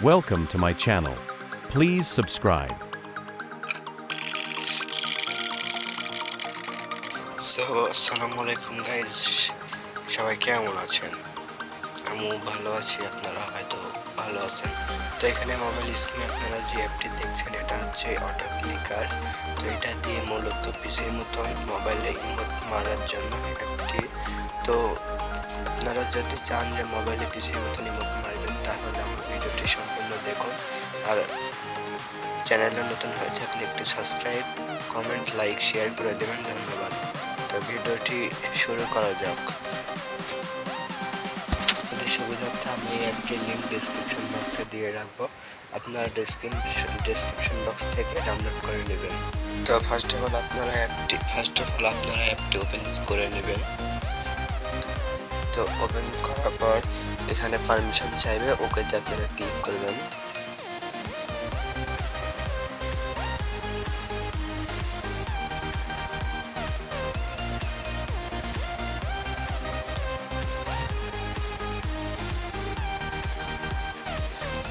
Welcome to my channel. Please subscribe. So আসসালামু আলাইকুম guys সবাই কেমন আছেন? আমিও ভালো আছি, আপনারা হয়তো ভালো আছেন। তো এখানে মোবাইল স্ক্রিনে আপনারা যে অ্যাপটি দেখছেন, এটা হচ্ছে অটো ক্লিকার তো এটা দিয়ে মূলত পিসির মতন মোবাইলে ইমোট মারার জন্য একটি তো আপনারা যদি চান যে মোবাইলে পিসির মতন ইমোট মারবেন, তাহলে আর চ্যানেলে নতুন হয়ে থাকলে একটি সাবস্ক্রাইব কমেন্ট লাইক শেয়ার করে দেবেন। ধন্যবাদ। তো ভিডিওটি শুরু করা যাক। যদি সুবিধার্থে আমি অ্যাপটির লিঙ্ক ডিসক্রিপশন বক্সে দিয়ে রাখব। আপনারা ডেসক্রিপশন ডেসক্রিপশন বক্স থেকে ডাউনলোড করে নেবেন। তো ফার্স্ট অফ অল আপনারা অ্যাপটি ফার্স্ট অফ অল আপনারা অ্যাপটি ওপেন করে নেবেন। তো ওপেন করার পর এখানে পারমিশন চাইবে, ওকেতে আপনারা ক্লিক করবেন।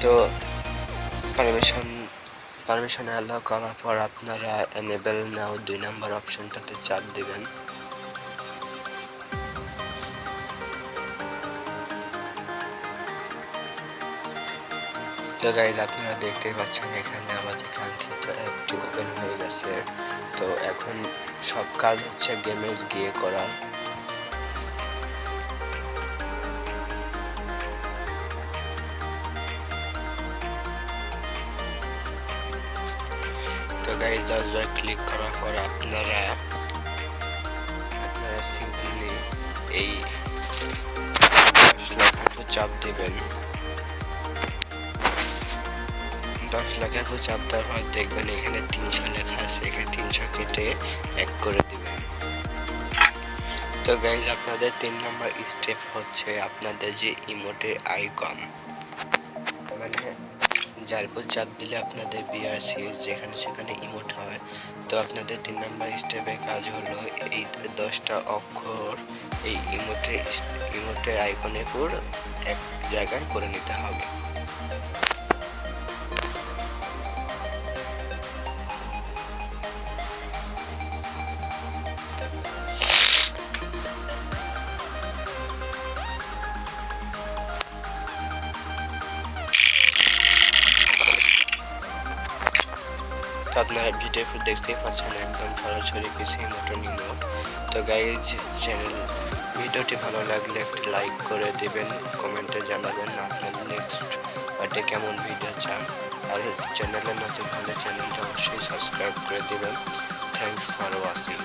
তো পারমিশন পারমিশন অ্যালাউ করার পর আপনারা এনেবেল নাও দুই নম্বর অপশনটাতে চাপ দেবেন। তো গাইজ আপনারা দেখতেই পাচ্ছেন এখানে আমাদের কাঙ্ক্ষিত অ্যাপটি ওপেন হয়ে গেছে। তো এখন সব কাজ হচ্ছে গেমে গিয়ে করার। গাইজ দশবার ক্লিক করার পর আপনারা আপনারা সিম্পলি এই চাপ দেবেন দশ লাখের উপর চাপ দেওয়ার পর দেখবেন এখানে তিনশো লেখা আছে এখানে তিনশো কেটে এক করে দিবেন তো গাইজ আপনাদের তিন নম্বর স্টেপ হচ্ছে আপনাদের যে ইমোটের আইকন মানে যার উপর চাপ দিলে আপনাদের বিআরসিএস যেখানে সেখানে ইমোট হয়। তো আপনাদের তিন নম্বর স্টেপের কাজ হলো এই দশটা অক্ষর এই ইমোটের ইমোটের আইকনের উপর এক জায়গায় করে নিতে হবে। আপনারা ভিডিও দেখতেই পাচ্ছেন একদম সরাসরি পিসি মোটর নিমো তো গাইজ চ্যানেল ভিডিওটি ভালো লাগলে একটি লাইক করে দেবেন কমেন্টে জানাবেন আপনার নেক্সট পার্টে কেমন ভিডিও চান। আর চ্যানেলে নতুন হলে চ্যানেলটা অবশ্যই সাবস্ক্রাইব করে দেবেন। Thanks for watching